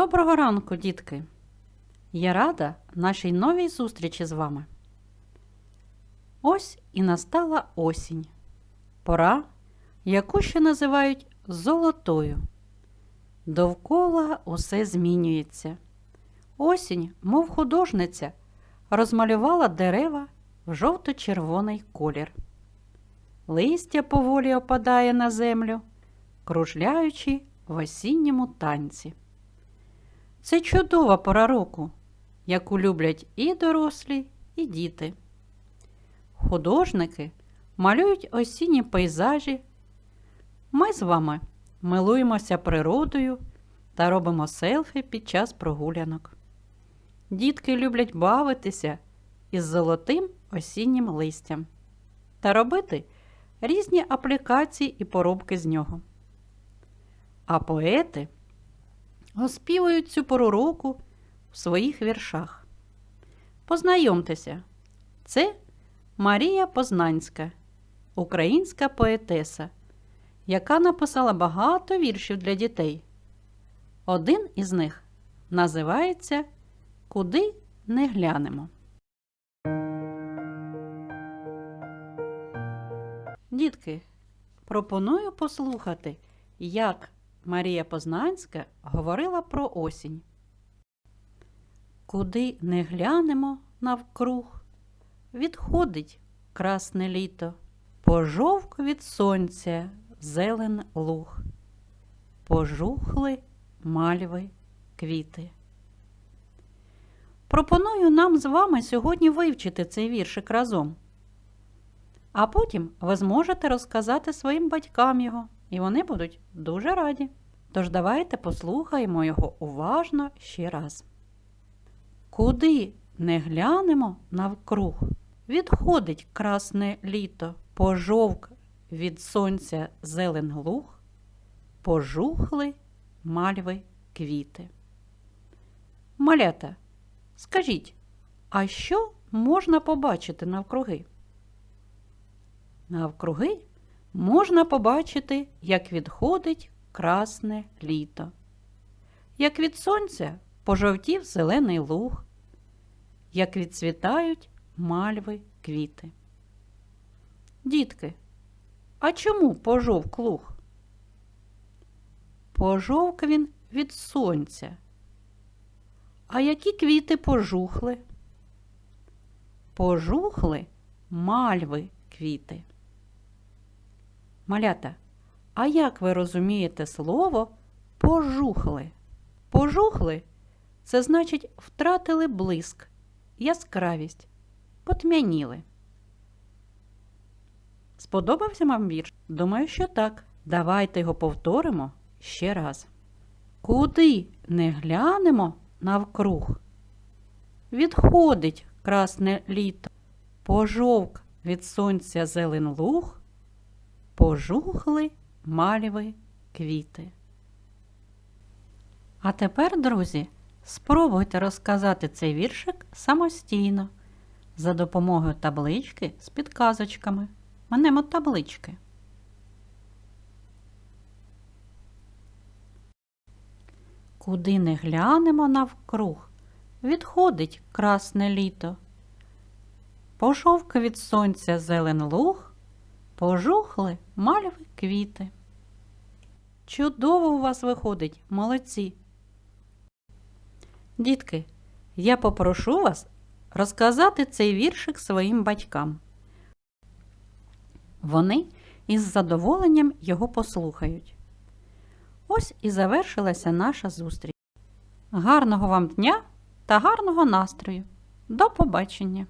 Доброго ранку, дітки! Я рада нашій новій зустрічі з вами. Ось і настала осінь, пора, яку ще називають золотою. Довкола усе змінюється. Осінь, мов художниця, розмалювала дерева в жовто-червоний колір. Листя поволі опадає на землю, кружляючи в осінньому танці. Це чудова пора року, яку люблять і дорослі, і діти. Художники малюють осінні пейзажі. Ми з вами милуємося природою та робимо селфі під час прогулянок. Дітки люблять бавитися із золотим осіннім листям та робити різні аплікації і поробки з нього. А поети оспівують цю пору року в своїх віршах. Познайомтеся, це Марія Познанська, українська поетеса, яка написала багато віршів для дітей. Один із них називається Куди не глянемо. Дітки, пропоную послухати, як Марія Познанська говорила про осінь. Куди не глянемо навкруг, відходить красне літо, пожовк від сонця зелен луг, пожухли мальви квіти. Пропоную нам з вами сьогодні вивчити цей віршик разом. А потім ви зможете розказати своїм батькам його, і вони будуть дуже раді. Тож давайте послухаємо його уважно ще раз. Куди не глянемо навкруг, відходить красне літо, пожовк від сонця зелен луг, пожухли мальви квіти. Малята, скажіть, а що можна побачити навкруги? Навкруги можна побачити, як відходить красне літо, як від сонця пожовтів зелений луг, як відцвітають мальви квіти. Дітки, а чому пожовк луг? Пожовк він від сонця. А які квіти пожухли? Пожухли мальви квіти. Малята, а як ви розумієте слово пожухли? Пожухли це значить втратили блиск, яскравість, потьмяніли. Сподобався вам вірш? Думаю, що так. Давайте його повторимо ще раз. Куди не глянемо навкруг? Відходить красне літо, пожовк від сонця зелен луг, пожухли мальви квіти. А тепер, друзі, спробуйте розказати цей віршик самостійно за допомогою таблички з підказочками. Манемо таблички. Куди не глянемо навкруг, відходить красне літо. Пожовк від сонця зелен луг, пожухли мальви квіти. Чудово у вас виходить, молодці. Дітки, я попрошу вас розказати цей віршик своїм батькам. Вони із задоволенням його послухають. Ось і завершилася наша зустріч. Гарного вам дня та гарного настрою. До побачення!